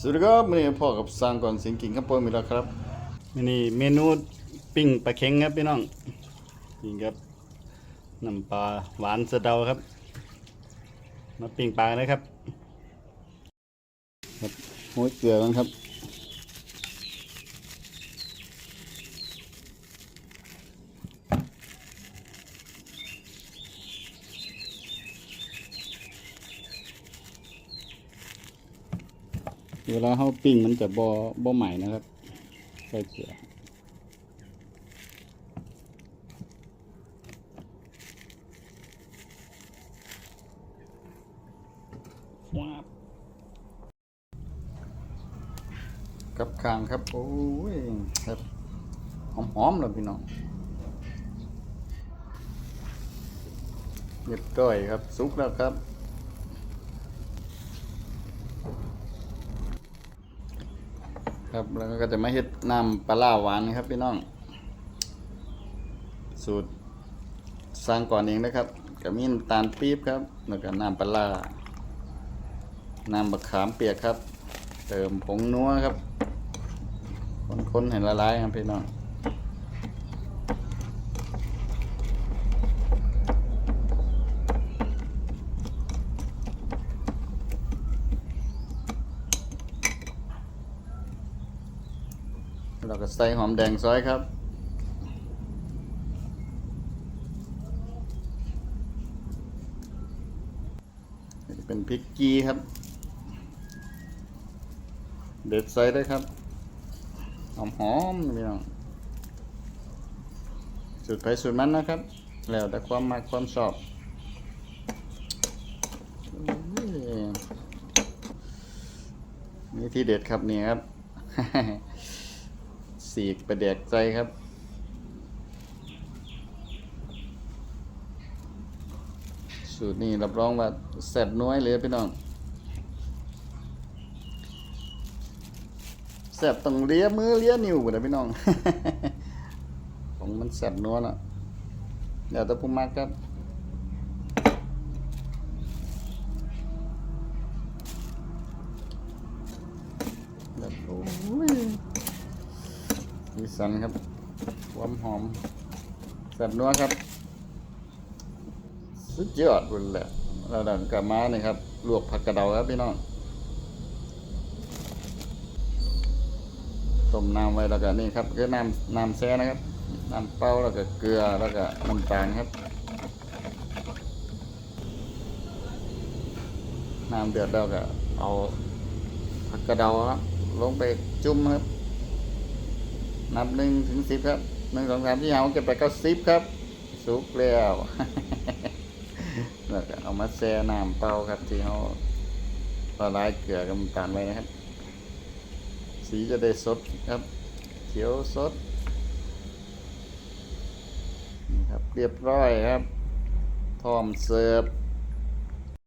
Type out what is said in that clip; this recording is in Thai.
สวัสดีครับวันนี้พ่อกับสร้างก่อนเสิงกิ่งครับพ่อมีแล้วครับวันนี้เมนูปิ้งปลาเค็งครับพี่น้องนี่ครับน้ำปลาหวานสะเดาครับ มาปิ้งปลาเลยครับครับโห้ยเกลือกันครับ เวลาเขาปิ้งมันจะบ่บ่ใหม่นะครับใส่เกลือว้ากับคางครับ โอ้ยครับหอมๆเลยพี่น้องเรียบร้อยครับ สุกแล้วครับ ครับแล้วก็จะมาเฮ็ดน้ำปลาหวานนะครับพี่น้อง สูตรสร้างก่อนเองนะครับก็มีน้ำตาลปี๊บครับแล้วก็น้ำปลาน้ำมะขามเปียกครับ เติมผงนัวครับ คนๆให้ละลายครับพี่น้อง เราก็ใส่หอมแดงซอยครับ เป็นพริกกีครับ เด็ดใส่ได้ครับ หอมหอมๆพี่น้องสูตรไปสูตรมันนะครับ แล้วแต่ความมักความชอบนี่ที่เด็ดครับนี่ครับ สีกประเดกใจครับ สูตรนี้รับรองว่าแซ่บน้อยเลยพี่น้องแซ่บต้องเลี้ยมือเลี้ยนิ้วบ่ได้พี่น้อง ของมันแซ่บนัวน่ะเดี๋ยวต่ผู้มักครับโอ้ย สีสันครับความหอมแซ่บนัวครับ สุดยอดเลยแหละแล้วดันกลับมานี่ครับ ลวกผักกระเดาครับพี่น้องต้มน้ำไว้แล้วก็นี่ครับคือน้ำน้ำแช่นะครับน้ำเปล่าแล้วก็เกลือแล้วก็น้ำตาลครับน้ำเดือดแล้วก็เอาผักกระเดาครับลงไปจุ่มครับ นับหนึ่งถึงสิบครับหนึ่งสองสามที่เอาเก็บไปเก้าสิบครับสุกแล้วแล้วก็เอามาแช่น้ำเปล่าครับ ที่เขาละลายเกลือกับน้ำตาลไว้นะครับ สีจะได้สดครับ เขียวสดนี่ครับ เรียบร้อยครับพร้อมเสิร์ฟ